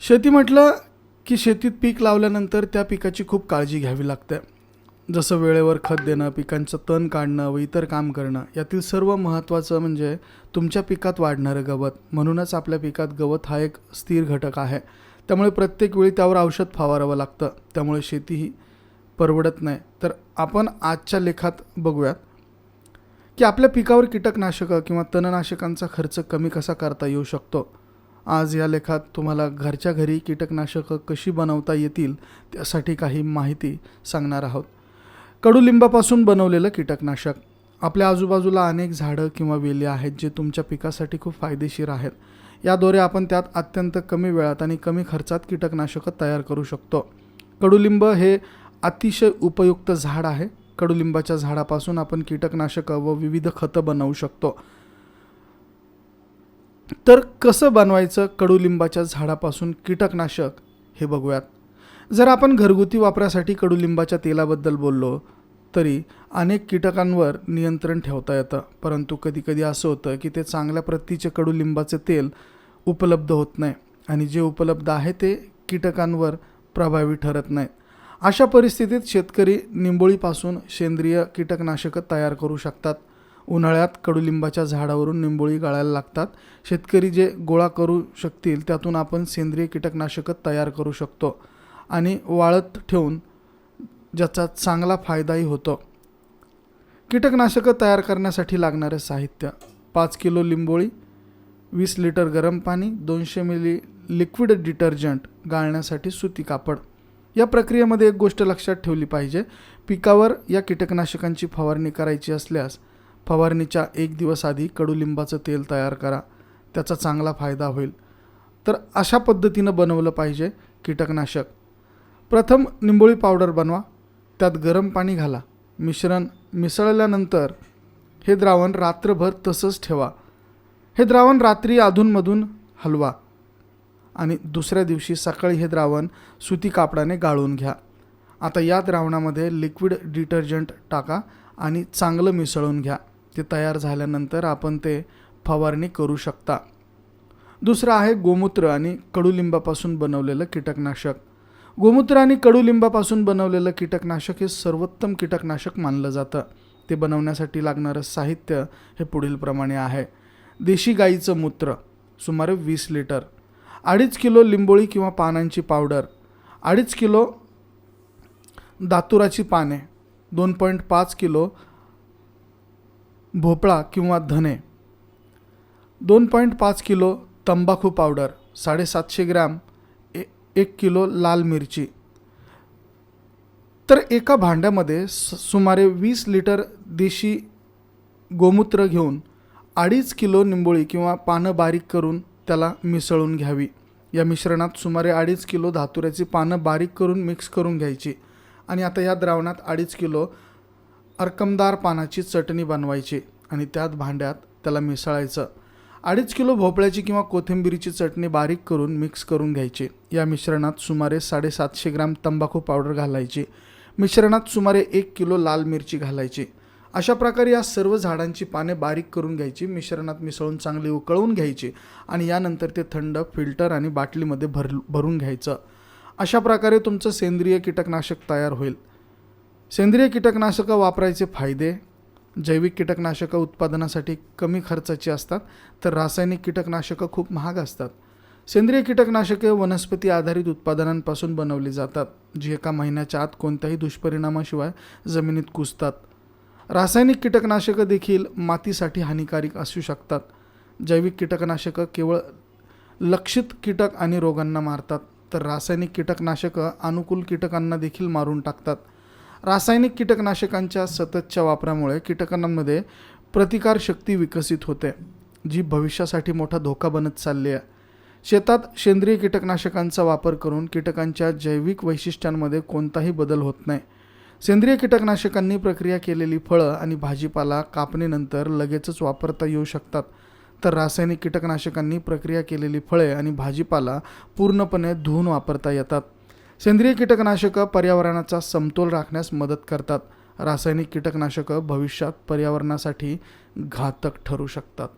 शेती म्हटलं की शेतीत पीक लावल्यानंतर त्या पिकाची खूप काळजी घ्यावी लागते. जसं वेळेवर खत देणं पिकांचं तण काढणं व इतर काम करणं यातील सर्व महत्त्वाचं म्हणजे तुमच्या पिकात वाढणारं गवत. म्हणूनच आपल्या पिकात गवत हा एक स्थिर घटक आहे. त्यामुळे प्रत्येक वेळी त्यावर औषध फवारावं लागतं. त्यामुळे शेती ही परवडत नाही. तर आपण आजच्या लेखात बघूयात की आपल्या पिकावर कीटकनाशकं किंवा तणनाशकांचा खर्च कमी कसा करता येऊ शकतो? आज या लेखात तुम्हाला घरच्या घरी कीटकनाशकं कशी बनवता येतील त्यासाठी काही माहिती सांगणार आहोत. कडुलिंबापासून बनवलेलं कीटकनाशक. आपल्या आजूबाजूला अनेक झाडं किंवा वेली आहेत जे तुमच्या पिकासाठी खूप फायदेशीर आहेत. याद्वारे आपण त्यात अत्यंत कमी वेळात आणि कमी खर्चात कीटकनाशकं तयार करू शकतो. कडुलिंब हे अतिशय उपयुक्त झाड आहे. कडुलिंबाच्या झाडापासून आपण कीटकनाशकं व विविध खतं बनवू शकतो. तर कसं बनवायचं कडुलिंबाच्या झाडापासून कीटकनाशक? हे बघूयात. जर आपण घरगुती वापरासाठी कडुलिंबाच्या तेलाबद्दल बोललो तरी अनेक कीटकांवर नियंत्रण ठेवता येतं. परंतु कधीकधी असं होतं की ते चांगल्या प्रतीचे कडुलिंबाचे तेल उपलब्ध होत नाही आणि जे उपलब्ध आहे ते कीटकांवर प्रभावी ठरत नाहीत अशा परिस्थितीत शेतकरी निंबोळीपासून सेंद्रिय कीटकनाशकं तयार करू शकतात. उन्हाळ्यात कडुलिंबाच्या झाडावरून निंबोळी गाळायला लागतात. शेतकरी जे गोळा करू शकतील त्यातून आपण सेंद्रिय कीटकनाशकं तयार करू शकतो आणि वाळत ठेवून ज्याचा चांगला फायदाही होतो. कीटकनाशकं तयार करण्यासाठी लागणारे साहित्य पाच किलो लिंबोळी वीस लिटर गरम पाणी दोनशे मिली लिक्विड डिटर्जंट गाळण्यासाठी सुती कापड. या प्रक्रियेमध्ये एक गोष्ट लक्षात ठेवली पाहिजे पिकावर या कीटकनाशकांची फवारणी करायची असल्यास फवारणीच्या एक दिवस आधी कडुलिंबाचं तेल तयार करा. त्याचा चांगला फायदा होईल. तर अशा पद्धतीनं बनवलं पाहिजे कीटकनाशक. प्रथम निंबोळी पावडर बनवा. त्यात गरम पाणी घाला. मिश्रण मिसळल्यानंतर हे द्रावण रात्रभर तसंच ठेवा. हे द्रावण रात्री अधूनमधून हलवा आणि दुसऱ्या दिवशी सकाळी हे द्रावण सुती कापडाने गाळून घ्या. आता या द्रावणामध्ये लिक्विड डिटर्जंट टाका आणि चांगलं मिसळून घ्या. ते तयार झाल्यानंतर आपण ते फवारणी करू शकता. दुसरं आहे गोमूत्र आणि कडुलिंबापासून बनवलेलं कीटकनाशक. गोमूत्र आणि कडुलिंबापासून बनवलेलं कीटकनाशक हे सर्वोत्तम कीटकनाशक मानलं जातं. ते बनवण्यासाठी लागणारं साहित्य हे पुढीलप्रमाणे आहे. देशी गाईचं मूत्र सुमारे वीस लिटर. अडीच किलो लिंबोळी किंवा पानांची पावडर. अडीच किलो दातुराची पाने. दोन पॉईंट पाच किलो भोपळा किंवा धने. दोन पॉईंट पाच किलो तंबाखू पावडर साडेसातशे ग्रॅम ए एक किलो लाल मिरची. तर एका भांड्यामध्ये स सुमारे वीस लिटर देशी गोमूत्र घेऊन अडीच किलो निंबोळी किंवा पानं बारीक करून त्याला मिसळून घ्यावी. या मिश्रणात सुमारे अडीच किलो धातुऱ्याची पानं बारीक करून मिक्स करून घ्यायची. आणि आता या द्रावणात अडीच किलो अर्कमदार पानाची चटणी बनवायची आणि त्यात भांड्यात त्याला मिसळायचं. अडीच किलो भोपळ्याची किंवा कोथिंबिरीची चटणी बारीक करून मिक्स करून घ्यायची. या मिश्रणात सुमारे साडेसातशे ग्रॅम तंबाखू पावडर घालायची. मिश्रणात सुमारे एक किलो लाल मिरची घालायची. अशा प्रकारे या सर्व झाडांची पाने बारीक करून घ्यायची मिश्रणात मिसळून चांगली उकळवून घ्यायची आणि यानंतर ते थंड फिल्टर आणि बाटलीमध्ये भर भरून घ्यायचं. अशा प्रकारे तुमचं सेंद्रिय कीटकनाशक तयार होईल. सेंद्रिय कीटकनाशकं वापरायचे फायदे जैविक कीटकनाशकं उत्पादनासाठी कमी खर्चाची असतात तर रासायनिक कीटकनाशकं खूप महाग असतात. सेंद्रिय कीटकनाशके वनस्पती आधारित उत्पादनांपासून बनवली जातात जी एका महिन्याच्या आत कोणत्याही दुष्परिणामाशिवाय जमिनीत कुजतात. रासायनिक कीटकनाशकं देखील मातीसाठी हानिकारक असू शकतात. जैविक कीटकनाशकं केवळ लक्षित कीटक आणि रोगांना मारतात तर रासायनिक कीटकनाशकं अनुकूल कीटकांना देखील मारून टाकतात. रासायनिक कीटकनाशकांच्या सततच्या वापरामुळे कीटकांमध्ये प्रतिकारशक्ती विकसित होते जी भविष्यासाठी मोठा धोका बनत चालली आहे. शेतात सेंद्रिय कीटकनाशकांचा वापर करून कीटकांच्या जैविक वैशिष्ट्यांमध्ये कोणताही बदल होत नाही. सेंद्रिय कीटकनाशकांनी प्रक्रिया केलेली फळं आणि भाजीपाला कापणीनंतर लगेचच वापरता येऊ शकतात. तर रासायनिक कीटकनाशकांनी प्रक्रिया केलेली फळे आणि भाजीपाला पूर्णपणे धुवून वापरता येतात. सेंद्रिय कीटकनाशकं पर्यावरणाचा समतोल राखण्यास मदत करतात. रासायनिक कीटकनाशकं भविष्यात पर्यावरणासाठी घातक ठरू शकतात.